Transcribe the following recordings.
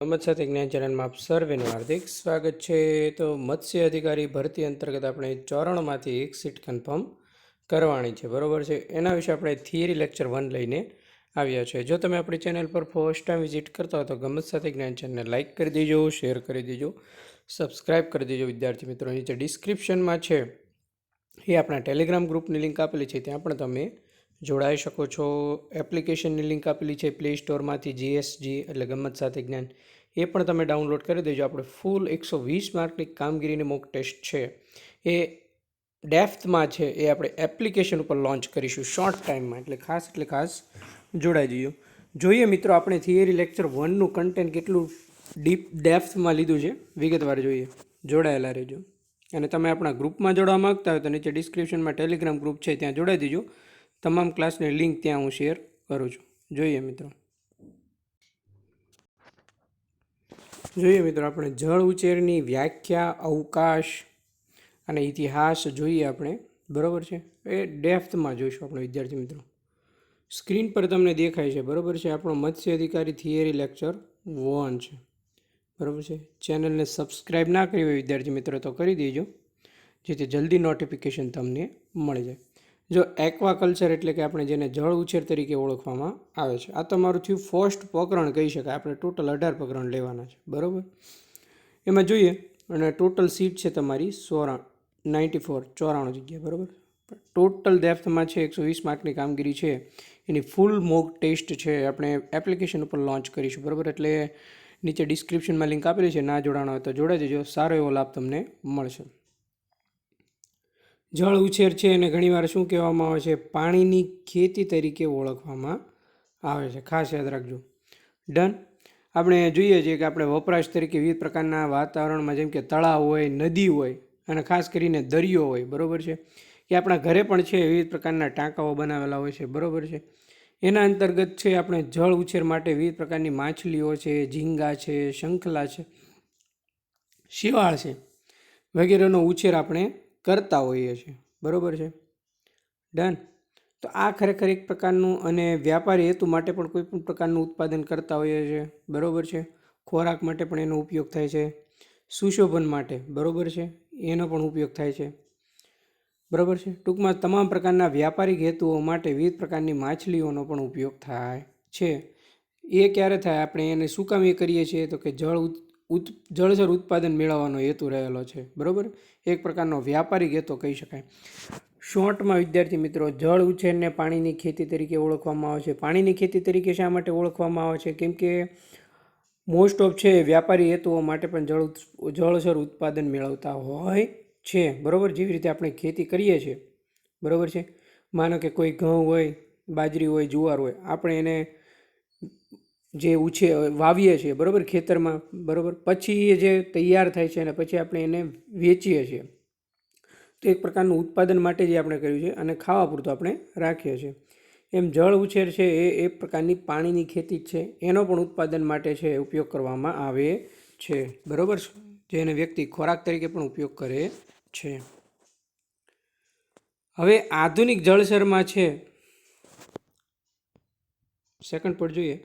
સાથે જ્ઞાન ચેનલમાં આપ સર્વેનું હાર્દિક સ્વાગત છે. તો મત્સ્ય અધિકારી ભરતી અંતર્ગત આપણે ચોરણમાંથી એક સીટ કન્ફર્મ કરવાની છે. બરોબર છે? એના વિશે આપણે થિયરી લેક્ચર વન લઈને આવ્યા છે જો તમે આપણી ચેનલ પર ફર્સ્ટ ટાઈમ વિઝિટ કરતા હો તો ગમત સાથે જ્ઞાન ચેનલને લાઇક કરી દેજો શેર કરી દેજો સબસ્ક્રાઇબ કરી દેજો વિદ્યાર્થી મિત્રો. નીચે ડિસ્ક્રિપ્શનમાં છે. એ આપણા ટેલિગ્રામ ગ્રુપની લિંક આપેલી છે. ત્યાં પણ તમે જોડાઈ શકો છો. એપ્લિકેશનની લિંક આપેલી છે પ્લે સ્ટોરમાંથી જીએસજી એટલે ગમત સાથે જ્ઞાન. એ પણ તમે ડાઉનલોડ કરી દેજો. આપણે ફૂલ એકસો વીસ માર્કની કામગીરીની મોક ટેસ્ટ છે. એ ડેફ્થમાં છે. એ આપણે એપ્લિકેશન ઉપર લોન્ચ કરીશું શોર્ટ ટાઈમમાં. એટલે ખાસ એટલે ખાસ જોડાઈ જઈએ. જોઈએ મિત્રો, આપણે થિયરી લેક્ચર વનનું કન્ટેન્ટ કેટલું ડીપ ડેપ્થમાં લીધું છે. વિગતવાર જોઈએ. જોડાયેલા રહેજો. અને તમે આપણા ગ્રુપમાં જોડવા માગતા હોય તો નીચે ડિસ્ક્રિપ્શનમાં ટેલિગ્રામ ગ્રુપ છે. ત્યાં જોડાઈ દેજો. તમામ ક્લાસની લિંક ત્યાં હું શેર કરું છું. જોઈએ મિત્રો. જોઈએ મિત્રો, આપણે જળ ઉછેરની વ્યાખ્યા, અવકાશ અને ઇતિહાસ જોઈએ આપણે. બરાબર છે? એ ડેફ્થમાં જોઈશું આપણે, વિદ્યાર્થી મિત્રો. સ્ક્રીન પર તમને દેખાય છે, બરાબર છે? આપણો મત્સ્ય અધિકારી થિયરી લેક્ચર વન છે. બરાબર છે? ચેનલને સબસ્ક્રાઈબ ના કરી હોય વિદ્યાર્થી મિત્રો, તો કરી દેજો, જેથી જલ્દી નોટિફિકેશન તમને મળી જાય. જો એક્વાકલ્ચર એટલે કે આપણે જેને જળ ઉછેર તરીકે ઓળખવામાં આવે છે. આ તમારું થયું ફર્સ્ટ પ્રકરણ કહી શકાય. આપણે ટોટલ અઢાર પ્રકરણ લેવાના છે. બરાબર? એમાં જોઈએ, અને ટોટલ સીટ છે તમારી સોરા નાઇન્ટી ફોર ચોરાણું જગ્યા, બરાબર? ટોટલ ડેપ્થમાં છે, એકસો વીસ માર્કની કામગીરી છે. એની ફૂલ મોક ટેસ્ટ છે. આપણે એપ્લિકેશન ઉપર લોન્ચ કરીશું, બરાબર? એટલે નીચે ડિસ્ક્રિપ્શનમાં લિંક આપેલી છે. ના જોડાણો હોય તો જોડાઈ દેજો સારો એવો લાભ તમને મળશે. જળ ઉછેર છે એને ઘણીવાર શું કહેવામાં આવે છે? પાણીની ખેતી તરીકે ઓળખવામાં આવે છે. ખાસ યાદ રાખજો. ડન આપણે જોઈએ છીએ કે આપણે વપરાશ તરીકે વિવિધ પ્રકારના વાતાવરણમાં જેમ કે તળાવ હોય, નદી હોય અને ખાસ કરીને દરિયો હોય, બરાબર છે? એ આપણા ઘરે પણ છે, વિવિધ પ્રકારના ટાંકાઓ બનાવેલા હોય છે, બરાબર છે? એના અંતર્ગત છે આપણે જળ ઉછેર માટે વિવિધ પ્રકારની માછલીઓ છે, ઝીંગા છે, શંખલા છે શિવાળ છે વગેરેનો ઉછેર આપણે કરતા હોઈએ છીએ. બરાબર છે? ડન તો આ ખરેખર એક પ્રકારનું અને વ્યાપારી હેતુ માટે પણ કોઈ પણ પ્રકારનું ઉત્પાદન કરતા હોઈએ છીએ. બરાબર છે? ખોરાક માટે પણ એનો ઉપયોગ થાય છે. સુશોભન માટે. બરાબર છે? એનો પણ ઉપયોગ થાય છે. બરાબર છે? ટૂંકમાં તમામ પ્રકારના વ્યાપારિક હેતુઓ માટે વિવિધ પ્રકારની માછલીઓનો પણ ઉપયોગ થાય છે. એ ક્યારે થાય? આપણે એને શું કામ એ કરીએ છીએ? તો કે જળ ઉત, જળચર ઉત્પાદન મેળવવાનો હેતુ રહેલો છે. બરાબર? એક પ્રકારનો વ્યાપારિક હેતુ કહી શકાય. શોર્ટમાં વિદ્યાર્થી મિત્રો, જળ ઉછેરને પાણીની ખેતી તરીકે ઓળખવામાં આવે છે. પાણીની ખેતી તરીકે શા માટે ઓળખવામાં આવે છે? કેમ કે મોસ્ટ ઓફ છે વ્યાપારી હેતુઓ માટે પણ જળ જળચર ઉત્પાદન મેળવતા હોય છે. બરાબર? જેવી રીતે આપણે ખેતી કરીએ છીએ. બરાબર છે? માનો કે કોઈ ઘઉં હોય, બાજરી હોય, જુવાર હોય, આપણે એને જે ઉછે, વાવીએ છીએ, બરાબર? ખેતરમાં, બરાબર? પછી એ જે તૈયાર થાય છે અને પછી આપણે એને વેચીએ છીએ. તો એક પ્રકારનું ઉત્પાદન માટે જે આપણે કર્યું છે, અને ખાવા પૂરતું આપણે રાખીએ છીએ. એમ જળ ઉછેર છે એ એક પ્રકારની પાણીની ખેતી જ છે. એનો પણ ઉત્પાદન માટે છે, ઉપયોગ કરવામાં આવે છે. બરાબર? જેને વ્યક્તિ ખોરાક તરીકે પણ ઉપયોગ કરે છે. હવે આધુનિક જળસરમાં છે. સેકન્ડ પર જોઈએ.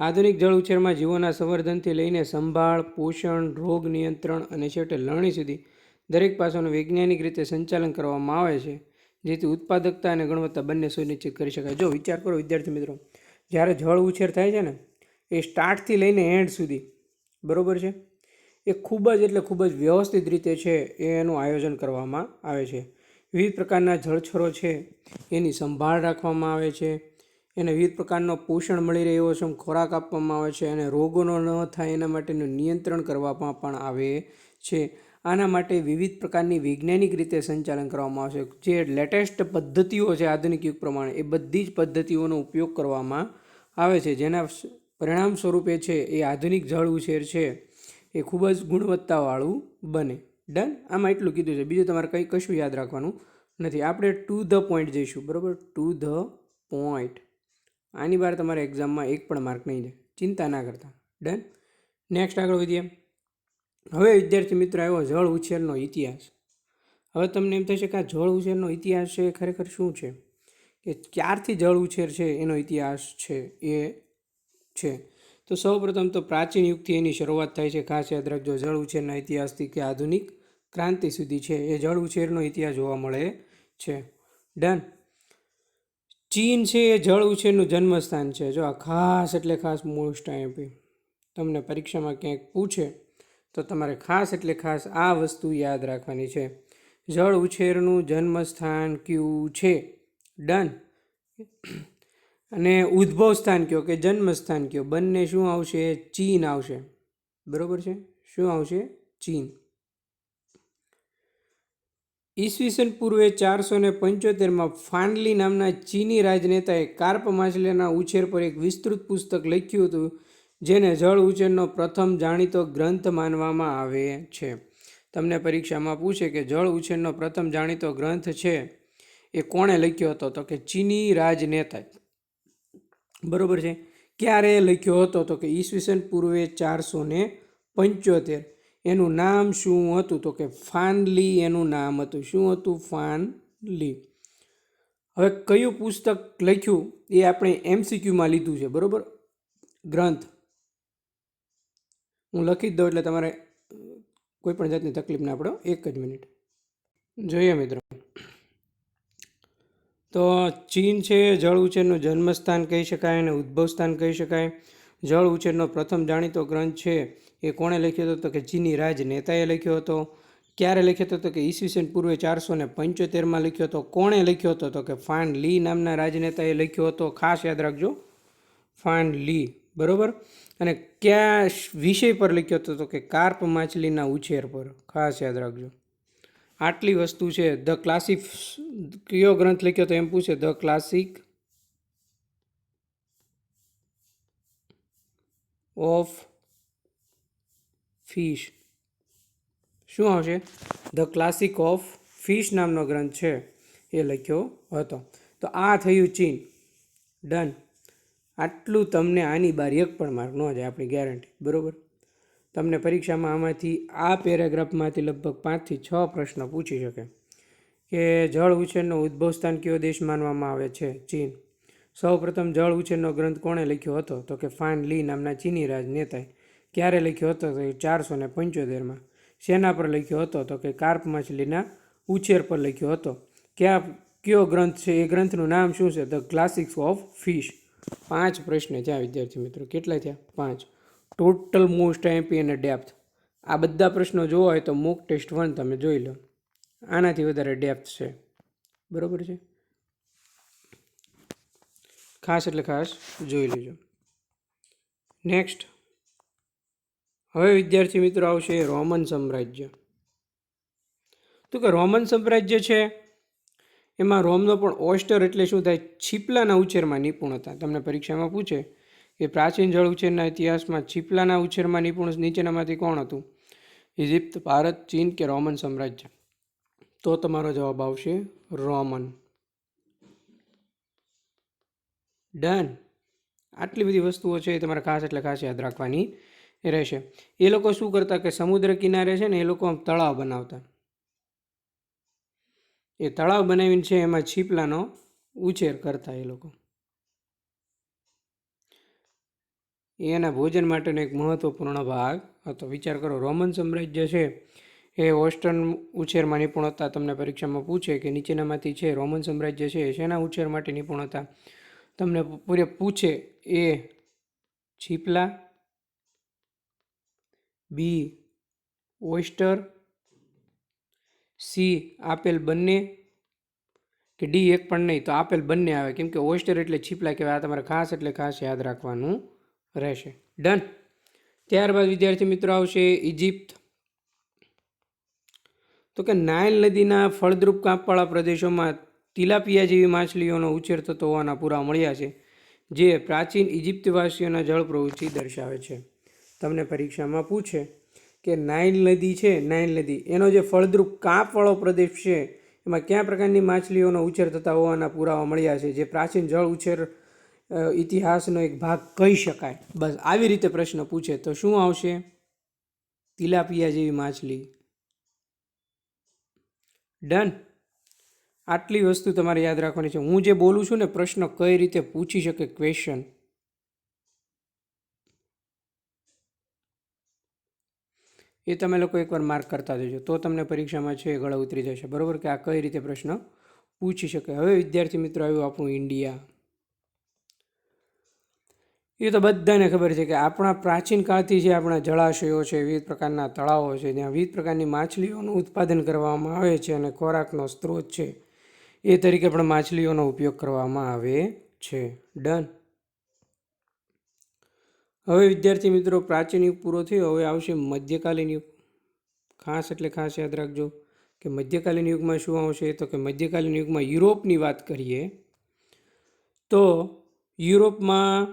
આધુનિક જળ ઉછેરમાં જીવોના સંવર્ધનથી લઈને સંભાળ, પોષણ, રોગ નિયંત્રણ અને છેવટે લણણી સુધી દરેક પાસાનું વૈજ્ઞાનિક રીતે સંચાલન કરવામાં આવે છે, જેથી ઉત્પાદકતા અને ગુણવત્તા બંને સુનિશ્ચિત કરી શકાય. જો વિચાર કરો વિદ્યાર્થી મિત્રો, જ્યારે જળ ઉછેર થાય છે ને, એ સ્ટાર્ટથી લઈને એન્ડ સુધી, બરાબર છે? એ ખૂબ જ એટલે ખૂબ જ વ્યવસ્થિત રીતે છે એ એનું આયોજન કરવામાં આવે છે. વિવિધ પ્રકારના જળછરો છે, એની સંભાળ રાખવામાં આવે છે એને વિવિધ પ્રકારનો પોષણ મળી રહ્યો છે ખોરાક આપવામાં આવે છે અને રોગોનો ન થાય એના માટેનું નિયંત્રણ કરવામાં પણ આવે છે. આના માટે વિવિધ પ્રકારની વૈજ્ઞાનિક રીતે સંચાલન કરવામાં આવશે જે લેટેસ્ટ પદ્ધતિઓ છે, આધુનિક યુગ પ્રમાણે, એ બધી જ પદ્ધતિઓનો ઉપયોગ કરવામાં આવે છે. જેના પરિણામ સ્વરૂપે છે, એ આધુનિક જળ ઉછેર છે, એ ખૂબ જ ગુણવત્તાવાળું બને. ડન. આમાં એટલું કીધું છે. બીજું તમારે કંઈ કશું યાદ રાખવાનું નથી. આપણે ટુ ધ પોઈન્ટ જઈશું. બરાબર? To the point. આની બહાર તમારે એક્ઝામમાં એક પણ માર્ક નહીં જાય ચિંતા ના કરતા. ડન નેક્સ્ટ આગળ વધીએ. હવે વિદ્યાર્થી મિત્રો આવ્યો જળ ઉછેરનો ઇતિહાસ. હવે તમને એમ થશે કે આ જળ ઉછેરનો ઇતિહાસ છે ખરેખર શું છે? કે ક્યારથી જળ ઉછેર છે એનો ઇતિહાસ છે, એ છે. તો સૌપ્રથમ તો પ્રાચીન યુગથી એની શરૂઆત થાય છે. ખાસ યાદ રાખજો, જળ ઉછેરના ઇતિહાસથી કે આધુનિક ક્રાંતિ સુધી છે એ જળ ઉછેરનો ઇતિહાસ જોવા મળે છે. ડન ચીન છે એ જળ ઉછેરનું જન્મસ્થાન છે. જો આ ખાસ એટલે ખાસ મોસ્ટ આઈએમપી તમને પરીક્ષામાં ક્યાંક પૂછે, તો તમારે ખાસ એટલે ખાસ આ વસ્તુ યાદ રાખવાની છે. જળ ઉછેરનું જન્મસ્થાન કયું છે? ડન અને ઉદ્ભવ સ્થાન કયો કે જન્મસ્થાન કયો? બંને શું આવશે? ચીન આવશે. બરાબર છે? શું આવશે? ચીન. ઈસવીસન પૂર્વે ચારસો ને પંચોતેરમાં ફાંડલી નામના ચીની રાજનેતાએ કાર્પ માછલીના ઉછેર પર એક વિસ્તૃત પુસ્તક લખ્યું હતું, જેને જળ ઉછેરનો પ્રથમ જાણીતો ગ્રંથ માનવામાં આવે છે. તમને પરીક્ષામાં પૂછે કે જળ ઉછેરનો પ્રથમ જાણીતો ગ્રંથ છે, એ કોણે લખ્યો હતો? તો કે ચીની રાજનેતા. બરાબર છે? ક્યારે લખ્યો હતો? તો કે ઈસવીસન પૂર્વે ચારસો ને પંચોતેર. એનું નામ શું હતું? તો કે ફાનલી એનું નામ હતું. શું હતું ફાનલી? હવે કયું પુસ્તક લખ્યું એ આપણે એમસીક્યુમાં લીધું છે, બરાબર? ગ્રંથ. હું લખી દઉં એટલે તમારે કોઈ પણ જાતની તકલીફ ના પડો એક જ મિનિટ. જોઈએ મિત્રો. તો ચીન છે, જળ ઉછેરનું જન્મસ્થાન કહી શકાય અને ઉદ્ભવ સ્થાન કહી શકાય. જળ ઉછેરનો પ્રથમ જાણીતો ગ્રંથ છે એ કોણે લખ્યો હતો તો કે ચીની રાજનેતાએ લખ્યો હતો. ક્યારે લખ્યો હતો તો કે ઈસવીસન પૂર્વે ચારસો ને પંચોતેરમાં લખ્યો હતો. કોણે લખ્યો હતો તો કે ફાન લી નામના રાજનેતાએ લખ્યો હતો. ખાસ યાદ રાખજો. ફાન લી, બરોબર? અને કયા વિષય પર લખ્યો હતો તો કે કાર્પ માછલીના ઉછેર પર. ખાસ યાદ રાખજો. આટલી વસ્તુ છે. ધ ક્લાસિક કયો ગ્રંથ લખ્યો તો એમ પૂછે, ધ ક્લાસિક ઓફ ફિશ. શું આવશે? ધ ક્લાસિક ઓફ ફિશ નામનો ગ્રંથ છે. એ લખ્યો હતો. તો આ થયું ચીન. ડન. આટલું તમને આની બાર એક પણ માર્ક ન જાય, આપણી ગેરંટી બરાબર? તમને પરીક્ષામાં આમાંથી આ પેરેગ્રાફમાંથી લગભગ પાંચથી છ પ્રશ્ન પૂછી શકે. કે જળ ઉછેરનો ઉદ્ભવ સ્થાન કયો દેશ માનવામાં આવે છે? ચીન. સૌપ્રથમ જળ ઉછેરનો ગ્રંથ કોણે લખ્યો હતો? તો કે ફાન લી નામના ચીની રાજનેતાએ. ક્યારે લખ્યો હતો તો ચારસો ને પંચોતેરમાં. શેના પર લખ્યો હતો તો કે કાર્પ માછલીના ઉછેર પર લખ્યો હતો. ક્યાં, કયો ગ્રંથ છે? એ ગ્રંથનું નામ શું છે? ધ ક્લાસિક્સ ઓફ ફિશ પાંચ પ્રશ્ન થયા, વિદ્યાર્થી મિત્રો. કેટલા થયા? પાંચ. ટોટલ મોસ્ટ એમ્પી અને ડેપ્થ આ બધા પ્રશ્નો જોવા હોય તો મોક ટેસ્ટ વન તમે જોઈ લો. આનાથી વધારે ડેપ્થ છે. બરાબર છે? ખાસ એટલે ખાસ જોઈ લેજો. નેક્સ્ટ હવે વિદ્યાર્થી મિત્રો, આવશે રોમન સામ્રાજ્ય. તો કે રોમન સામ્રાજ્ય છે? એમાં રોમનો પણ ઓસ્ટર એટલે શું થાય? છીપલાના ઉછેરમાં નિપુણ હતા. તમને પરીક્ષામાં પૂછે કે પ્રાચીન જળ ઉછેરના ઇતિહાસમાં છીપલાના ઉછેરમાં નિપુણ નીચેનામાંથી કોણ હતું? ઇજિપ્ત ભારત, ચીન કે રોમન સામ્રાજ્ય? તો તમારો જવાબ આવશે રોમન. ડન. આટલી બધી વસ્તુઓ છે એ તમારે ખાસ એટલે ખાસ યાદ રાખવાની રહેશે. એ લોકો શું કરતા કે સમુદ્ર કિનારે છે ને એ લોકો તળાવ બનાવતા. એ તળાવ બનાવીને છે એમાં છીપલાનો ઉછેર કરતા એ લોકો. એના ભોજન માટેનો એક મહત્વપૂર્ણ ભાગ હતો વિચાર કરો, રોમન સામ્રાજ્ય છે, એ વેસ્ટર્ન ઉછેરમાં નિપુણ હતા તમને પરીક્ષામાં પૂછે કે નીચેનામાંથી છે રોમન સામ્રાજ્ય છે શેના ઉછેર માટે નિપુણ હતા? તમને પૂરે પૂછે એ છીપલા બી ઓઇસ્ટર સી, આપેલ બંને, કે ડી એક પણ નહીં, તો આપેલ બંને આવે. કેમ કે ઓઇસ્ટર એટલે છીપલા કહેવાય, આ તમારે ખાસ એટલે ખાસ યાદ રાખવાનું રહેશે. ડન. ત્યારબાદ વિદ્યાર્થી મિત્રો આવશે ઇજિપ્ત તો કે નાયલ નદીના ફળદ્રુપ કાંપવાળા પ્રદેશોમાં તિલાપિયા જેવી માછલીઓનો ઉછેર થતો હોવાના પુરાવા મળ્યા છે, જે પ્રાચીન ઇજિપ્તવાસીઓના જળ પ્રવૃત્તિ દર્શાવે છે. તમને પરીક્ષામાં પૂછે કે નાઇલ નદી છે, નાઇલ નદી. એનો જે ફળદ્રુપ કાંપવાળો પ્રદેશ છે, એમાં કયા પ્રકારની માછલીઓનો ઉછેર થતા હોવાના પુરાવા મળ્યા છે, જે પ્રાચીન જળ ઉછેર ઇતિહાસનો એક ભાગ કહી શકાય. બસ આવી રીતે પ્રશ્ન પૂછે તો શું આવશે? તિલાપિયા જેવી માછલી. ડન. આટલી વસ્તુ તમારે યાદ રાખવાની છે. હું જે બોલું છું ને પ્રશ્ન કઈ રીતે પૂછી શકે ક્વેશ્ચન એ તમે લોકો એકવાર માર્ક કરતા જજો. તો તમને પરીક્ષામાં છે એ ગળા ઉતરી જશે. બરાબર? કે આ કઈ રીતે પ્રશ્ન પૂછી શકે હવે વિદ્યાર્થી મિત્રો, આવ્યું આપણું ઇન્ડિયા. એ તો બધાને ખબર છે કે આપણા પ્રાચીન કાળથી જે આપણા જળાશયો છે, વિવિધ પ્રકારના તળાવો છે, જ્યાં વિવિધ પ્રકારની માછલીઓનું ઉત્પાદન કરવામાં આવે છે અને ખોરાકનો સ્ત્રોત છે, એ તરીકે પણ માછલીઓનો ઉપયોગ કરવામાં આવે છે. ડન હવે વિદ્યાર્થી મિત્રો, પ્રાચીન યુગ પૂરો થયો. હવે આવશે મધ્યકાલીન યુગ. ખાસ એટલે ખાસ યાદ રાખજો કે મધ્યકાલીન યુગમાં શું આવશે? તો કે મધ્યકાલીન યુગમાં યુરોપની વાત કરીએ, તો યુરોપમાં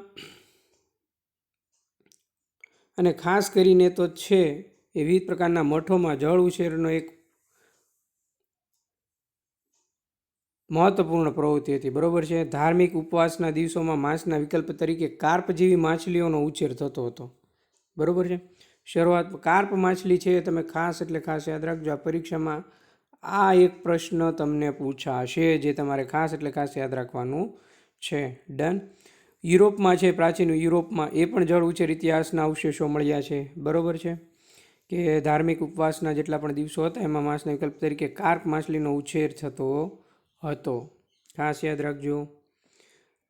અને ખાસ કરીને તો છે એ વિવિધ પ્રકારના મઠોમાં, જળ ઉછેરનો એક મહત્વપૂર્ણ પ્રવૃત્તિ હતી. બરોબર છે? ધાર્મિક ઉપવાસના દિવસોમાં માંસના વિકલ્પ તરીકે કાર્પ જેવી માછલીઓનો ઉછેર થતો હતો. બરોબર છે? શરૂઆત કાર્પ માછલી છે, તમે ખાસ એટલે ખાસ યાદ રાખજો. આ પરીક્ષામાં આ એક પ્રશ્ન તમને પૂછાશે, જે તમારે ખાસ એટલે ખાસ યાદ રાખવાનું છે. ડન યુરોપમાં છે, પ્રાચીન યુરોપમાં એ પણ જળ ઉછેર ઇતિહાસના અવશેષો મળ્યા છે. બરાબર છે? કે ધાર્મિક ઉપવાસના જેટલા પણ દિવસો હતા, એમાં માંસના વિકલ્પ તરીકે કાર્પ માછલીનો ઉછેર થતો હતો. ખાસ યાદ રાખજો.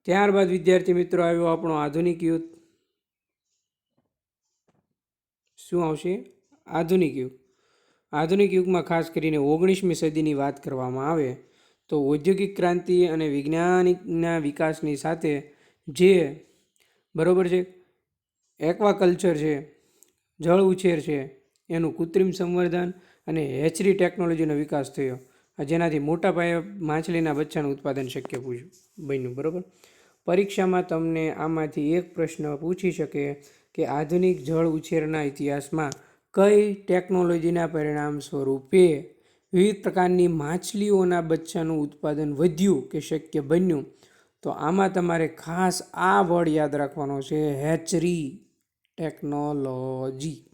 ત્યારબાદ વિદ્યાર્થી મિત્રો આવ્યો આપણો આધુનિક યુગ. શું આવશે? આધુનિક યુગ. આધુનિક યુગમાં ખાસ કરીને ઓગણીસમી સદીની વાત કરવામાં આવે, તો ઔદ્યોગિક ક્રાંતિ અને વૈજ્ઞાનિકના વિકાસની સાથે જે બરાબર છે, એક્વાકલ્ચર છે, જળ ઉછેર છે, એનું કૃત્રિમ સંવર્ધન અને હેચરી ટેકનોલોજીનો વિકાસ થયો. જેનાથી મોટા પાયે માછલીના બચ્ચાનું ઉત્પાદન શક્ય પૂછ્યું બન્યું, બરાબર? પરીક્ષામાં તમને આમાંથી એક પ્રશ્ન પૂછી શકે કે આધુનિક જળ ઉછેરના ઇતિહાસમાં કઈ ટેકનોલોજીના પરિણામ સ્વરૂપે વિવિધ પ્રકારની માછલીઓના બચ્ચાનું ઉત્પાદન વધ્યું કે શક્ય બન્યું? તો આમાં તમારે ખાસ આ વર્ડ યાદ રાખવાનો છે, હેચરી ટેકનોલોજી.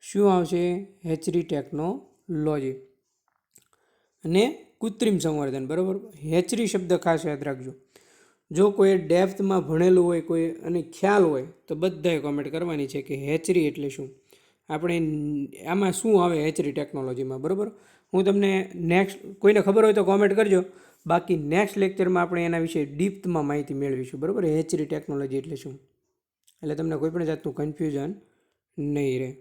શું આવશે? Hatchery technology. અને કૃત્રિમ સંવર્ધન, બરાબર? હેચરી શબ્દ ખાસ યાદ રાખજો. જો કોઈ ડેપ્થમાં ભણેલું હોય કોઈ, અને ખ્યાલ હોય, તો બધાએ કોમેન્ટ કરવાની છે કે હેચરી એટલે શું? આપણે આમાં શું આવે હેચરી ટેકનોલોજીમાં, બરાબર? હું તમને નેક્સ્ટ કોઈને ખબર હોય તો કોમેન્ટ કરજો. બાકી નેક્સ્ટ લેક્ચરમાં આપણે એના વિશે ડીપમાં માહિતી મેળવીશું, બરાબર? હેચરી ટેકનોલોજી એટલે શું? એટલે તમને કોઈ પણ જાતનું કન્ફ્યુઝન નહીં રહે.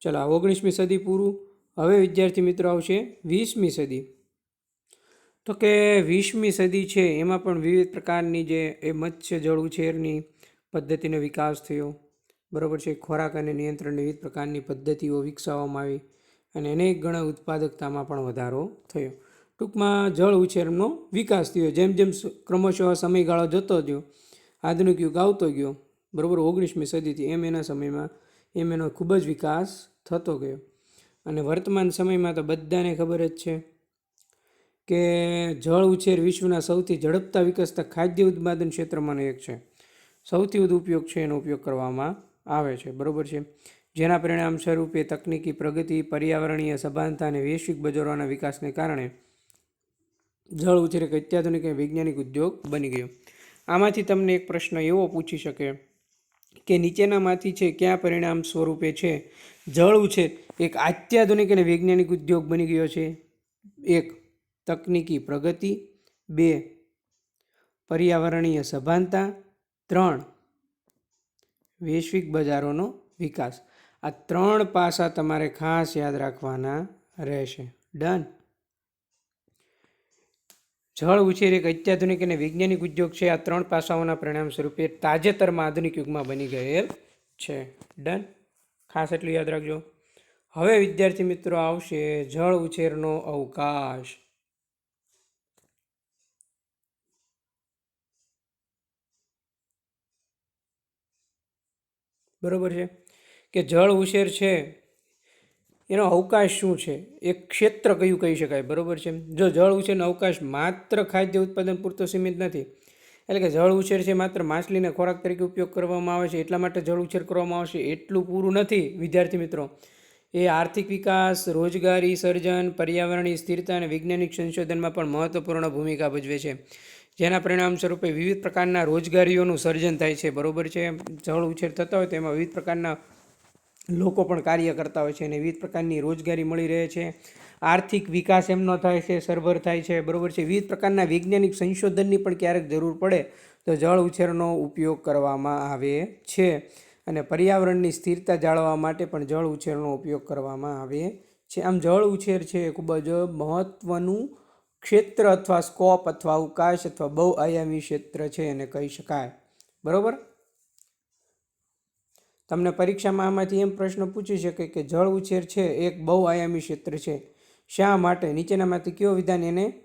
ચલો, આ ઓગણીસમી સદી પૂરું. હવે વિદ્યાર્થી મિત્રો આવશે વીસમી સદી. તો કે વીસમી સદી છે, એમાં પણ વિવિધ પ્રકારની જે એ મત્સ્ય જળ ઉછેરની પદ્ધતિનો વિકાસ થયો. બરાબર છે, ખોરાક અને નિયંત્રણની વિવિધ પ્રકારની પદ્ધતિઓ વિકસાવવામાં આવી અને અનેક ગણા ઉત્પાદકતામાં પણ વધારો થયો. ટૂંકમાં જળ ઉછેરનો વિકાસ થયો. જેમ જેમ ક્રમશઃ સમયગાળો જતો ગયો, આધુનિક યુગ આવતો ગયો, બરાબર ઓગણીસમી સદીથી એમ એના સમયમાં એમ એનો ખૂબ જ વિકાસ થતો ગયો. અને વર્તમાન સમયમાં તો બધાને ખબર જ છે કે જળ ઉછેર વિશ્વના સૌથી ઝડપતા વિકસતા ખાદ્ય ઉત્પાદન ક્ષેત્રમાંનો એક છે. સૌથી વધુ ઉપયોગ છે એનો ઉપયોગ કરવામાં આવે છે. બરાબર છે? જેના પરિણામ સ્વરૂપે તકનીકી પ્રગતિ, પર્યાવરણીય સભાનતા અને વૈશ્વિક બજારોના વિકાસને કારણે જળ ઉછેર એક અત્યાધુનિક વૈજ્ઞાનિક ઉદ્યોગ બની ગયો. આમાંથી તમને એક પ્રશ્ન એવો પૂછી શકે કે નીચેનામાંથી છે કયા પરિણામ સ્વરૂપે છે? જળ ઉછેર એક અત્યાધુનિક અને વૈજ્ઞાનિક ઉદ્યોગ બની ગયો છે? એક. તકનીકી પ્રગતિ, બે, પર્યાવરણીય સભાનતા, ત્રણ, વૈશ્વિક બજારોનો વિકાસ. આ ત્રણ પાસા તમારે ખાસ યાદ રાખવાના રહેશે. ડન જળ ઉછેર એક અત્યાધુનિક અને વૈજ્ઞાનિક ઉદ્યોગ છે. આ ત્રણ પાસાઓના પરિણામ સ્વરૂપે તાજેતરમાં આધુનિક યુગમાં બની ગયેલ છે. ડન ખાસ એટલું યાદ રાખજો. હવે વિદ્યાર્થી મિત્રો આવશે જળ ઉછેરનો અવકાશ. બરોબર છે? કે જળ ઉછેર છે, એનો અવકાશ શું છે? એ ક્ષેત્ર કયું કહી શકાય, બરાબર છે? જો જળ ઉછેરનો અવકાશ માત્ર ખાદ્ય ઉત્પાદન પૂરતો સીમિત નથી, એટલે કે જળ ઉછેર છે માત્ર માછલીને ખોરાક તરીકે ઉપયોગ કરવામાં આવે છે, એટલા માટે જળ ઉછેર કરવામાં આવશે, એટલું પૂરું નથી, વિદ્યાર્થી મિત્રો. એ આર્થિક વિકાસ, રોજગારી, સર્જન, પર્યાવરણીય સ્થિરતા અને વૈજ્ઞાનિક સંશોધનમાં પણ મહત્વપૂર્ણ ભૂમિકા ભજવે છે. જેના પરિણામ સ્વરૂપે વિવિધ પ્રકારના રોજગારીઓનું સર્જન થાય છે. બરોબર છે? જળ ઉછેર થતા હોય તો એમાં વિવિધ પ્રકારના લોકો પણ કાર્ય કરતા હોય છે અને વિવિધ પ્રકારની રોજગારી મળી રહે છે. આર્થિક વિકાસ એમનો થાય છે, સરભર થાય છે. બરાબર છે? વિવિધ પ્રકારના વૈજ્ઞાનિક સંશોધનની પણ ક્યારેક જરૂર પડે તો જળ ઉછેરનો ઉપયોગ કરવામાં આવે છે અને પર્યાવરણની સ્થિરતા જાળવવા માટે પણ જળ ઉછેરનો ઉપયોગ કરવામાં આવે છે. આમ જળ ઉછેર છે એ ખૂબ જ મહત્ત્વનું ક્ષેત્ર અથવા સ્કોપ અથવા અવકાશ અથવા બહુ આયામી ક્ષેત્ર છે એને કહી શકાય. બરાબર? તમને પરીક્ષામાં આમાંથી એમ પ્રશ્ન પૂછી શકે કે જળ ઉછેર છે એક બહુ આયામી ક્ષેત્ર છે. શા માટે? નીચેનામાંથી કયો વિધાન એને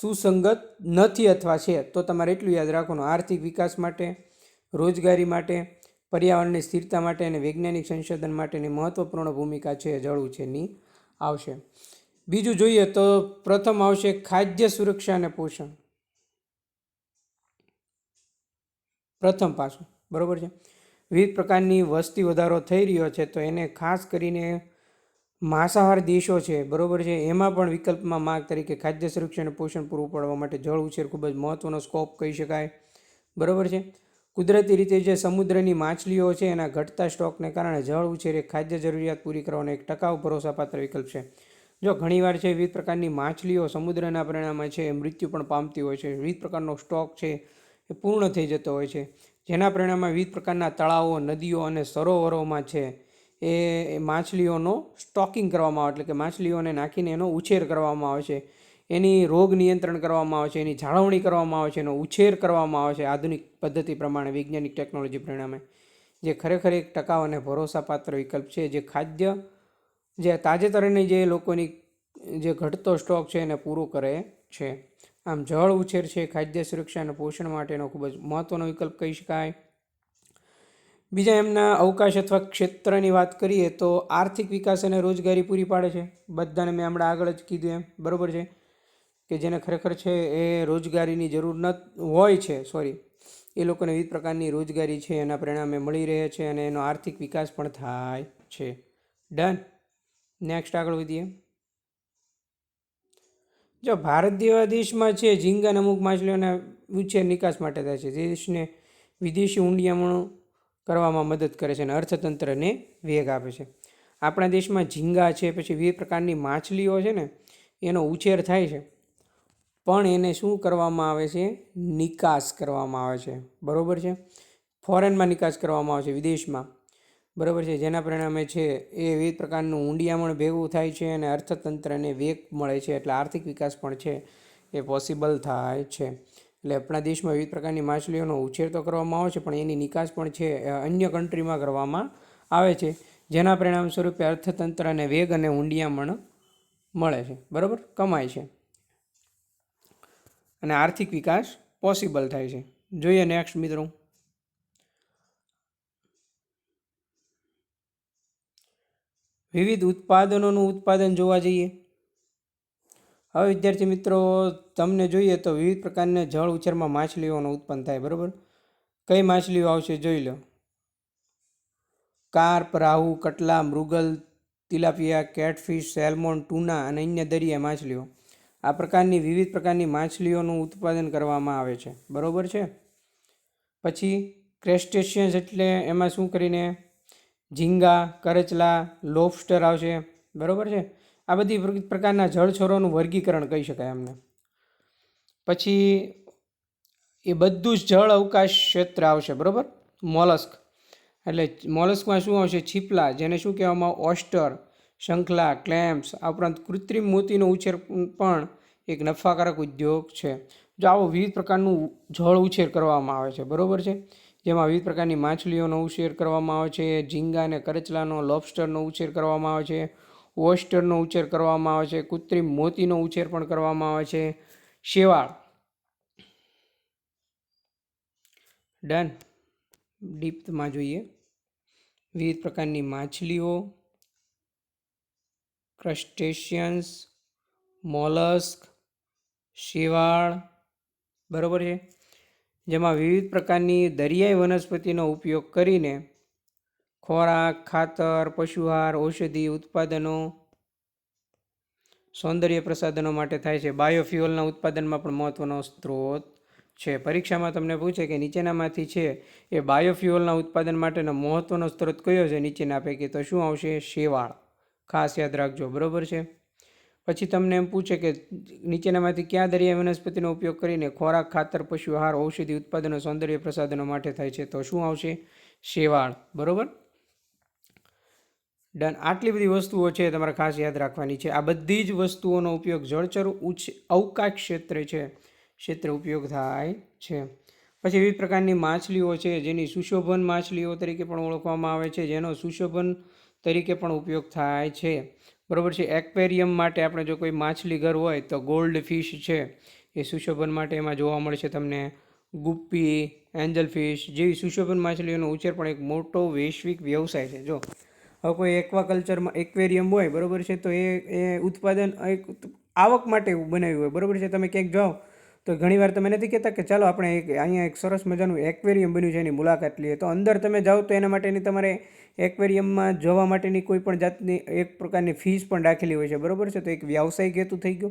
સુસંગત નથી અથવા છે? તો તમારે એટલું યાદ રાખવાનું. આર્થિક વિકાસ માટે, રોજગારી માટે, પર્યાવરણની સ્થિરતા માટે અને વૈજ્ઞાનિક સંશોધન માટેની મહત્વપૂર્ણ ભૂમિકા છે જળ ઉછેરની આવશે. બીજું જોઈએ તો પ્રથમ આવશે ખાદ્ય સુરક્ષા અને પોષણ. પ્રથમ પાસું, બરોબર છે? વિવિધ પ્રકારની વસ્તી વધારો થઈ રહ્યો છે તો એને ખાસ કરીને માંસાહાર દેશો છે, બરોબર છે? એમાં પણ વિકલ્પમાં માગ તરીકે ખાદ્ય સુરક્ષા અને પોષણ પૂરું પાડવા માટે જળ ઉછેર ખૂબ જ મહત્ત્વનો સ્કોપ કહી શકાય, બરાબર છે? કુદરતી રીતે જે સમુદ્રની માછલીઓ છે એના ઘટતા સ્ટોકને કારણે જળ ઉછેર એ ખાદ્ય જરૂરિયાત પૂરી કરવાનો એક ટકાઉ ભરોસાપાત્ર વિકલ્પ છે. જો ઘણીવાર છે વિવિધ પ્રકારની માછલીઓ સમુદ્રના પરિણામે છે, મૃત્યુ પણ પામતી હોય છે. વિવિધ પ્રકારનો સ્ટોક છે એ પૂર્ણ થઈ જતો હોય છે. જેના પરિણામે વિવિધ પ્રકારના તળાવો, નદીઓ અને સરોવરોમાં છે એ માછલીઓનો સ્ટોકિંગ કરવામાં આવે, એટલે કે માછલીઓને નાખીને એનો ઉછેર કરવામાં આવે છે. એની રોગ નિયંત્રણ કરવામાં આવે છે, એની જાળવણી કરવામાં આવે છે, એનો ઉછેર કરવામાં આવે છે આધુનિક પદ્ધતિ પ્રમાણે, વૈજ્ઞાનિક ટેકનોલોજી પરિણામે. જે ખરેખર એક ટકાઉ અને ભરોસાપાત્ર વિકલ્પ છે, જે ખાદ્ય જે તાજેતરની જે લોકોની જે ઘટતો સ્ટોક છે એને પૂરો કરે છે. આમ જળ ઉછેર છે, ખાદ્ય સુરક્ષા અને પોષણ માટેનો ખૂબ જ મહત્ત્વનો વિકલ્પ કહી શકાય. બીજા એમના અવકાશ અથવા ક્ષેત્રની વાત કરીએ તો આર્થિક વિકાસ અને રોજગારી પૂરી પાડે છે. બધાને મેં હમણાં આગળ જ કીધું એમ. બરાબર છે? કે જેને ખરેખર છે એ રોજગારીની જરૂર ન હોય છે, સોરી. એ લોકોને વિવિધ પ્રકારની રોજગારી છે, એના પરિણામે મળી રહે છે અને એનો આર્થિક વિકાસ પણ થાય છે. ડન નેક્સ્ટ આગળ વધીએ. જો ભારત જેવા દેશમાં છે, ઝીંગાને અમુક માછલીઓના ઉછેર નિકાસ માટે થાય છે. દેશને વિદેશી ઊંડિયામણો કરવામાં મદદ કરે છે અને અર્થતંત્રને વેગ આપે છે. આપણા દેશમાં ઝીંગા છે, પછી વિવિધ પ્રકારની માછલીઓ છે ને, એનો ઉછેર થાય છે. પણ એને શું કરવામાં આવે છે? નિકાસ કરવામાં આવે છે. બરાબર છે? ફોરેનમાં નિકાસ કરવામાં આવે છે, વિદેશમાં. બરાબર છે, જેના પરિણામે છે, એ વિવિધ પ્રકારનું ઊંડિયામણ ભેગું થાય છે અને અર્થતંત્રને વેગ મળે છે, એટલે આર્થિક વિકાસ પણ છે, એ પોસિબલ થાય છે. એટલે આપણા દેશમાં વિવિધ પ્રકારની માછલીઓનો ઉછેર તો કરવામાં આવે છે, પણ એની નિકાસ પણ છે અન્ય કન્ટ્રીમાં કરવામાં આવે છે, જેના પરિણામ સ્વરૂપે અર્થતંત્રને વેગ અને ઊંડિયામણ મળે છે, બરાબર? કમાય છે. અને આર્થિક વિકાસ પોસિબલ થાય છે. જોઈએ નેક્સ્ટ મિત્રો. વિવિધ ઉત્પાદનોનું ઉત્પાદન જોવા જઈએ. હવે વિદ્યાર્થી મિત્રો, તમને જોઈએ તો વિવિધ પ્રકારના જળ ઉછેરમાં માછલીઓનું ઉત્પન્ન થાય, બરાબર? કઈ માછલીઓ આવશે જોઈ લો. Carp, rohu, catla, mrigal, tilapia, catfish, salmon, tuna અને અન્ય દરિયા માછલીઓ. આ પ્રકારની વિવિધ પ્રકારની માછલીઓનું ઉત્પાદન કરવામાં આવે છે, બરાબર છે? પછી, ક્રેસ્ટેશિયન્સ એટલે એમાં શું કરીને ઝીંગા, કરચલા લોબસ્ટર આવશે. બરાબર છે? આ બધી પ્રકારના જળછોરોનું વર્ગીકરણ કહી શકાય એમને. પછી એ બધું જ જળ અવકાશ ક્ષેત્ર આવશે, બરાબર? મોલસ્ક. એટલે મોલસ્કમાં શું આવશે? છીપલા, જેને શું કહેવામાં ઓસ્ટર, શંખલા ક્લેમ્સ આ ઉપરાંત કૃત્રિમ મોતીનો ઉછેર પણ એક નફાકારક ઉદ્યોગ છે. જો આવો વિવિધ પ્રકારનું જળ ઉછેર કરવામાં આવે છે, બરાબર છે? જેમાં વિવિધ પ્રકારની માછલીઓનો ઉછેર કરવામાં આવે છે, ઝીંગા અને કરચલાનો લોબસ્ટરનો ઉછેર કરવામાં આવે છે ઓસ્ટરનો ઉછેર કરવામાં આવે છે, કૃત્રિમ મોતીનો ઉછેર પણ કરવામાં આવે છે. શેવાળ. ડન ડીપમાં જોઈએ. વિવિધ પ્રકારની માછલીઓ. ક્રસ્ટેશિયન્સ મોલસ્ક શેવાળ. બરાબર છે? જેમાં વિવિધ પ્રકારની દરિયાઈ વનસ્પતિનો ઉપયોગ કરીને ખોરાક, ખાતર પશુહાર ઔષધિ, ઉત્પાદનો, સૌંદર્ય પ્રસાધનો માટે થાય છે. બાયોફ્યુઅલના ઉત્પાદનમાં પણ મહત્ત્વનો સ્ત્રોત છે. પરીક્ષામાં તમને પૂછે કે નીચેનામાંથી છે એ બાયોફ્યુઅલના ઉત્પાદન માટેનો મહત્ત્વનો સ્ત્રોત કયો છે? નીચેના પૈકી તો શું આવશે? શેવાળ. ખાસ યાદ રાખજો. બરાબર છે? પછી તમને એમ પૂછે કે નીચેનામાંથી કયા દરિયાઈ વનસ્પતિનો ઉપયોગ કરીને ખોરાક, ખાતર, પશુ આહાર, ઔષધિ ઉત્પાદનો, સૌંદર્ય પ્રસાધનો માટે થાય છે? તો શું આવશે? શેવાળ. બરાબર? ડન. આટલી બધી વસ્તુઓ છે તમારે ખાસ યાદ રાખવાની છે. આ બધી જ વસ્તુઓનો ઉપયોગ જળચર ઉચ્ચ અવકાશ ક્ષેત્રે છે. ક્ષેત્રે ઉપયોગ થાય છે. પછી વિવિધ પ્રકારની માછલીઓ છે, જેની સુશોભન માછલીઓ તરીકે પણ ઓળખવામાં આવે છે, જેનો સુશોભન તરીકે પણ ઉપયોગ થાય છે. બરાબર છે? એક્વેરિયમ માટે આપણે જો કોઈ માછલી ઘર હોય તો ગોલ્ડ ફિશ છે. એ સુશોભન માટે એમાં જોવા મળશે તમને ગુપ્પી, એન્જલ ફિશ જેવી સુશોભન માછલીઓનો ઉછેર પણ એક મોટો વૈશ્વિક વ્યવસાય છે. જો, હવે કોઈ એક્વાકલ્ચરમાં એક્વેરિયમ હોય, બરાબર છે, તો એ એ ઉત્પાદન એક આવક માટે બનાવ્યું હોય, બરાબર છે? તમે ક્યાંક જાઓ તો ઘણીવાર તમે નથી કહેતા કે ચાલો આપણે એક અહીંયા એક સરસ મજાનું એક્વેરિયમ બન્યું છે, એની મુલાકાત લઈએ. તો અંદર તમે જાઓ તો એના માટેની તમારે એક્વેરિયમમાં જવા માટેની કોઈ પણ જાતની એક પ્રકારની ફીસ પણ રાખેલી હોય છે. બરાબર છે? તો એક વ્યાવસાયિક હેતુ થઈ ગયો.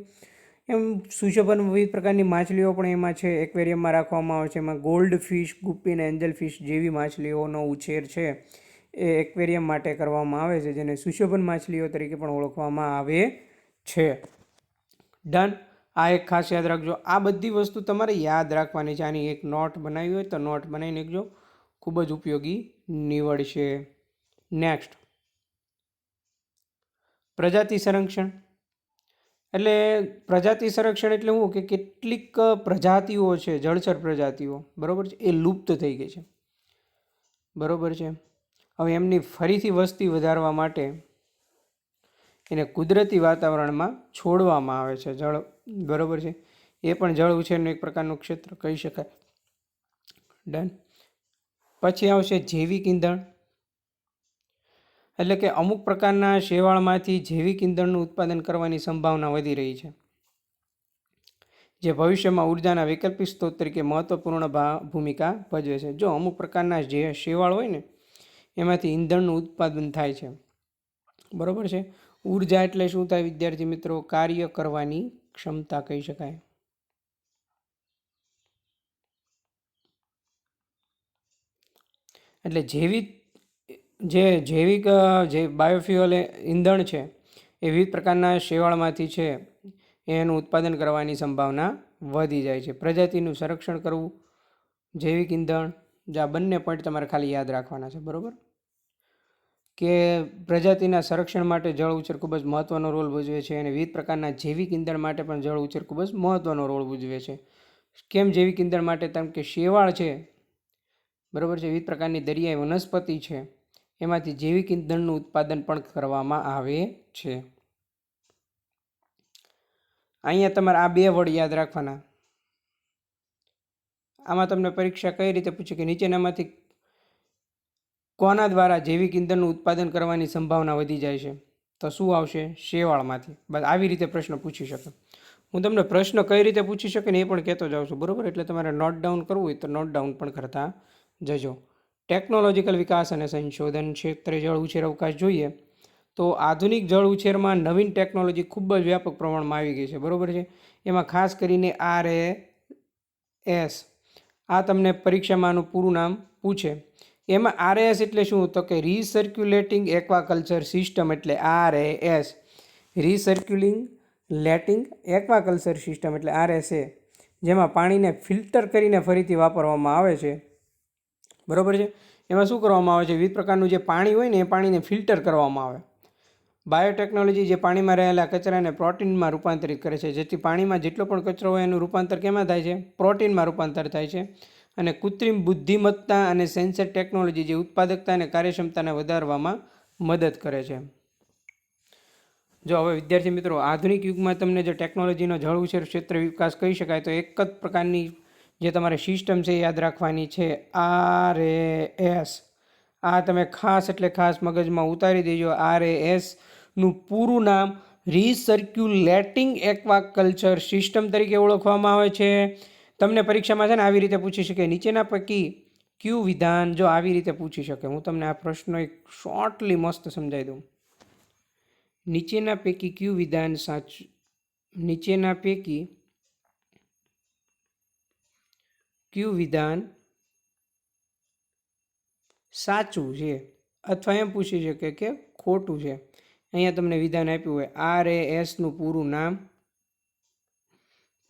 એમ સુશોભન વિવિધ પ્રકારની માછલીઓ પણ એમાં છે, એક્વેરિયમમાં રાખવામાં આવે છે. એમાં ગોલ્ડ ફિશ, ગુપ્પી અને એન્જલ ફિશ જેવી માછલીઓનો ઉછેર છે, એ એક્વેરિયમ માટે કરવામાં આવે છે, જેને સુશોભન માછલીઓ તરીકે પણ ઓળખવામાં આવે છે. ડન આ એક ખાસ યાદ રાખજો. આ બધી વસ્તુ તમારે યાદ રાખવાની છે. આની એક નોટ બનાવી હોય તો નોટ બનાવી નાખજો ખૂબ જ ઉપયોગી નીવડશે. નેક્સ્ટ પ્રજાતિ સંરક્ષણ. એટલે પ્રજાતિ સંરક્ષણ એટલે શું કે કેટલીક પ્રજાતિઓ છે, જળચર પ્રજાતિઓ, બરાબર છે? એ લુપ્ત થઈ ગઈ છે. બરાબર છે? હવે એમની ફરીથી વસ્તી વધારવા માટે એને કુદરતી વાતાવરણમાં છોડવામાં આવે છે. જળ બરાબર છે. એ પણ જળ ઉછેરનું એક પ્રકારનું ક્ષેત્ર કહી શકાય. ડન પછી આવશે જૈવિક ઈંધણ. એટલે કે અમુક પ્રકારના શેવાળમાંથી જૈવિક ઈંધણનું ઉત્પાદન કરવાની સંભાવના વધી રહી છે. જે ભવિષ્યમાં ઉર્જાના વૈકલ્પિક સ્ત્રોત તરીકે મહત્વપૂર્ણ ભૂમિકા ભજવે છે. જો અમુક પ્રકારના જે શેવાળ હોય ને, એમાંથી ઈંધણનું ઉત્પાદન થાય છે. બરાબર છે? ઊર્જા એટલે શું થાય વિદ્યાર્થી મિત્રો? કાર્ય કરવાની ક્ષમતા કહી શકાય. એટલે જૈવિક, જે જૈવિક જે બાયોફ્યુઅલ ઈંધણ છે, એ વિવિધ પ્રકારના શેવાળમાંથી છે, એનું ઉત્પાદન કરવાની સંભાવના વધી જાય છે. પ્રજાતિનું સંરક્ષણ કરવું, જૈવિક ઈંધણ, જે આ બંને પોઈન્ટ તમારે ખાલી યાદ રાખવાના છે. બરાબર? કે પ્રજાતિના સંરક્ષણ માટે જળ ઉછેર ખૂબ જ મહત્ત્વનો રોલ ભજવે છે અને વિવિધ પ્રકારના જૈવિક ઈંધણ માટે પણ જળ ઉછેર ખૂબ જ મહત્ત્વનો રોલ ભજવે છે. કેમ જૈવિક ઈંધણ માટે? તેમ કે શેવાળ છે, બરાબર છે? વિવિધ પ્રકારની દરિયાઈ વનસ્પતિ છે, એમાંથી જૈવિક ઈંધણનું ઉત્પાદન પણ કરવામાં આવે છે. અહીંયા તમારે આ બે વર્ડ યાદ રાખવાના. આમાં તમને પરીક્ષા કઈ રીતે પૂછે? કે નીચેનામાંથી કોના દ્વારા જૈવિક ઇંધણનું ઉત્પાદન કરવાની સંભાવના વધી જાય છે? તો શું આવશે? શેવાળમાંથી. બસ આવી રીતે પ્રશ્ન પૂછી શકે. હું તમને પ્રશ્ન કઈ રીતે પૂછી શકે ને એ પણ કહેતો જાઉં છું, બરાબર? એટલે તમારે નોટ ડાઉન કરવું હોય તો નોટ ડાઉન પણ કરતા જજો. ટેકનોલોજીકલ વિકાસ અને સંશોધન ક્ષેત્રે જળ ઉછેર અવકાશ જોઈએ તો આધુનિક જળ ઉછેરમાં નવીન ટેકનોલોજી ખૂબ જ વ્યાપક પ્રમાણમાં આવી ગઈ છે, બરાબર છે? એમાં ખાસ કરીને આર એ એસ આ તમને પરીક્ષામાં આનું પૂરું નામ પૂછે. એમાં આરએસ એટલે શું? તો કે રીસર્ક્યુલેટિંગ એક્વાકલ્ચર સિસ્ટમ એટલે RAS S recirculating aquaculture system એટલે આરએસએ જેમાં પાણીને ફિલ્ટર કરીને ફરીથી વાપરવામાં આવે છે. બરાબર છે? એમાં શું કરવામાં આવે છે? વિવિધ પ્રકારનું જે પાણી હોય ને, એ પાણીને ફિલ્ટર કરવામાં આવે. બાયોટેકનોલોજી જે પાણીમાં રહેલા કચરાને પ્રોટીનમાં રૂપાંતરિત કરે છે. જેથી પાણીમાં જેટલો પણ કચરો હોય એનું રૂપાંતર કેમાં થાય છે? પ્રોટીનમાં રૂપાંતર થાય છે. અને કૃત્રિમ બુદ્ધિમત્તા અને સેન્સર ટેકનોલોજી જે ઉત્પાદકતા અને કાર્યક્ષમતાને વધારવામાં મદદ કરે છે. જો હવે વિદ્યાર્થી મિત્રો, આધુનિક યુગમાં તમને જે ટેકનોલોજીનો જળ ઉછેર ક્ષેત્ર વિકાસ કહી શકાય, તો એક જ પ્રકારની જે તમારે સિસ્ટમ છે યાદ રાખવાની છે આર એ એસ આ તમે ખાસ એટલે ખાસ મગજમાં ઉતારી દેજો આર એ એસનું પૂરું નામ રીસર્ક્યુલેટિંગ એક્વાકલ્ચર સિસ્ટમ તરીકે ઓળખવામાં આવે છે. તમને પરીક્ષામાં છે ને આવી રીતે પૂછી શકે. નીચેના પૈકી ક્યુ વિધાન જો આવી રીતે પૂછી શકે, હું તમને આ પ્રશ્ન એક શોર્ટલી મસ્ત સમજાવી દઉં. નીચેના પૈકી ક્યુ વિધાન સાચું, નીચેના પૈકી ક્યુ વિધાન સાચું છે અથવા એમ પૂછી શકે કે ખોટું છે. અહીંયા તમને વિધાન આપ્યું હોય. આર એ એસનું પૂરું નામ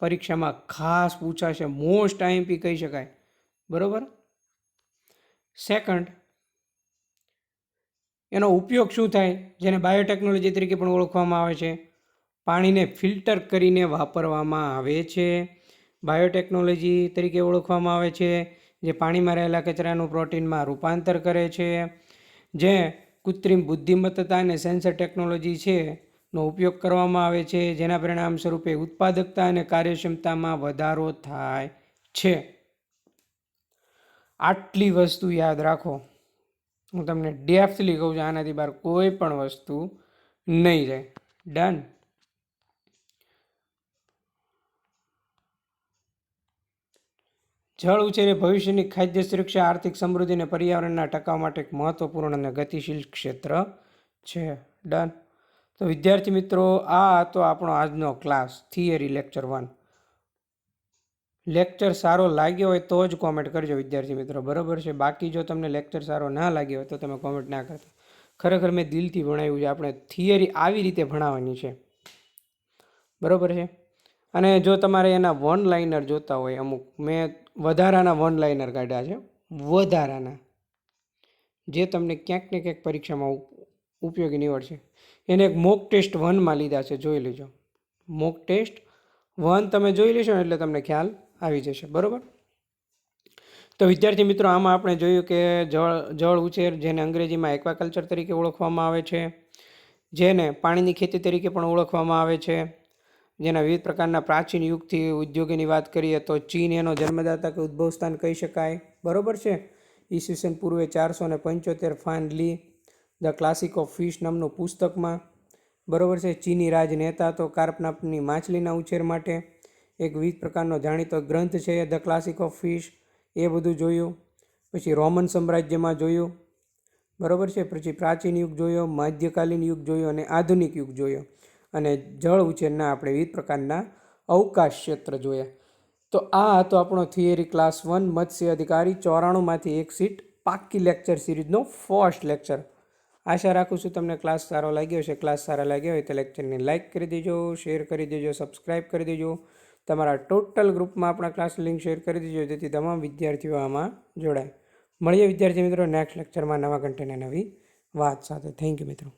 પરીક્ષામાં ખાસ પૂછાશે મોસ્ટ આઈએમપી કહી શકાય. બરાબર? સેકન્ડ એનો ઉપયોગ શું થાય? જેને બાયોટેકનોલોજી તરીકે પણ ઓળખવામાં આવે છે. પાણીને ફિલ્ટર કરીને વાપરવામાં આવે છે. બાયોટેકનોલોજી તરીકે ઓળખવામાં આવે છે, જે પાણીમાં રહેલા કચરાનું પ્રોટીનમાં રૂપાંતર કરે છે. જે કૃત્રિમ બુદ્ધિમત્તા અને સેન્સર ટેકનોલોજી છે નો ઉપયોગ કરવામાં આવે છે, જેના પરિણામ સ્વરૂપે ઉત્પાદકતા અને કાર્યક્ષમતામાં વધારો થાય છે. આટલી વસ્તુ યાદ રાખો. હું તમને ડેફ્થલી કહું છું, આનાથી બહાર કોઈ પણ વસ્તુ નહીં રહે. ડન જળ ઉછેર ભવિષ્યની ખાદ્ય સુરક્ષા, આર્થિક સમૃદ્ધિ અને પર્યાવરણના ટકાવ માટે એક મહત્વપૂર્ણ અને ગતિશીલ ક્ષેત્ર છે. ડન તો વિદ્યાર્થી મિત્રો, આ હતો આપણો આજનો class theory lecture one lecture સારો લાગ્યો હોય તો જ કોમેન્ટ કરજો વિદ્યાર્થી મિત્રો, બરાબર છે? બાકી જો તમને લેક્ચર સારો ના લાગ્યો હોય તો તમે કોમેન્ટ ના કરતા. ખરેખર મેં દિલથી ભણાવ્યું છે, આપણે થિયરી આવી રીતે ભણાવવાની છે. બરાબર છે? અને જો તમારે એના વન લાઇનર જોતા હોય, અમુક, મેં વધારાના વન લાઇનર કાઢ્યા છે, વધારાના. જે તમને ક્યાંક ને ક્યાંક પરીક્ષામાં ઉપ- ઉપયોગી નીવડશે. એને એક મોક ટેસ્ટ વનમાં લીધા છે, જોઈ લેજો. મોક ટેસ્ટ વન તમે જોઈ લેશો એટલે તમને ખ્યાલ આવી જશે, બરાબર? તો વિદ્યાર્થી મિત્રો, આમાં આપણે જોયું કે જળ જળ ઉછેર જેને અંગ્રેજીમાં એક્વાકલ્ચર તરીકે ઓળખવામાં આવે છે, જેને પાણીની ખેતી તરીકે પણ ઓળખવામાં આવે છે, જેના વિવિધ પ્રકારના પ્રાચીન યુગથી ઉદ્યોગોની વાત કરીએ તો ચીન એનો જન્મદાતા કે ઉદ્ભવ સ્થાન કહી શકાય, બરોબર છે? ઈસવીસન પૂર્વે ચારસો ને પંચોતેર Fan Li the classic of fish નામનું પુસ્તકમાં. બરોબર છે, ચીની રાજનેતા તો કાર્પનાપની માછલીના ઉછેર માટે એક વિવિધ પ્રકારનો જાણીતો ગ્રંથ છે, ધ ક્લાસિક ઓફ ફિશ. એ બધું જોયું, પછી રોમન સામ્રાજ્યમાં જોયું, બરોબર છે, પછી પ્રાચીન યુગ જોયો, મધ્યકાલીન યુગ જોયો અને આધુનિક યુગ જોયો. અને જળ ઉછેરના આપણે વિવિધ પ્રકારના અવકાશ ક્ષેત્ર જોયા. તો આ હતો આપણો થિયરી ક્લાસ વન, મત્સ્ય અધિકારી, ચોરાણુંમાંથી એક સીટ પાક્કી લેક્ચર સિરીઝનો ફર્સ્ટ લેક્ચર. આશા રાખું છું તમને ક્લાસ સારો લાગ્યો છે ક્લાસ સારા લાગ્યો હોય તો લેક્ચરને લાઇક કરી દેજો શેર કરી દેજો સબસ્ક્રાઇબ કરી દેજો. તમારા ટોટલ ગ્રુપમાં આપણા ક્લાસ લિંક શેર કરી દેજો, જેથી તમામ વિદ્યાર્થીઓ આમાં જોડાય. મળીએ વિદ્યાર્થી મિત્રો નેક્સ્ટ લેક્ચરમાં નવા કન્ટેન્ટ નવી વાત સાથે. થેન્ક યુ મિત્રો.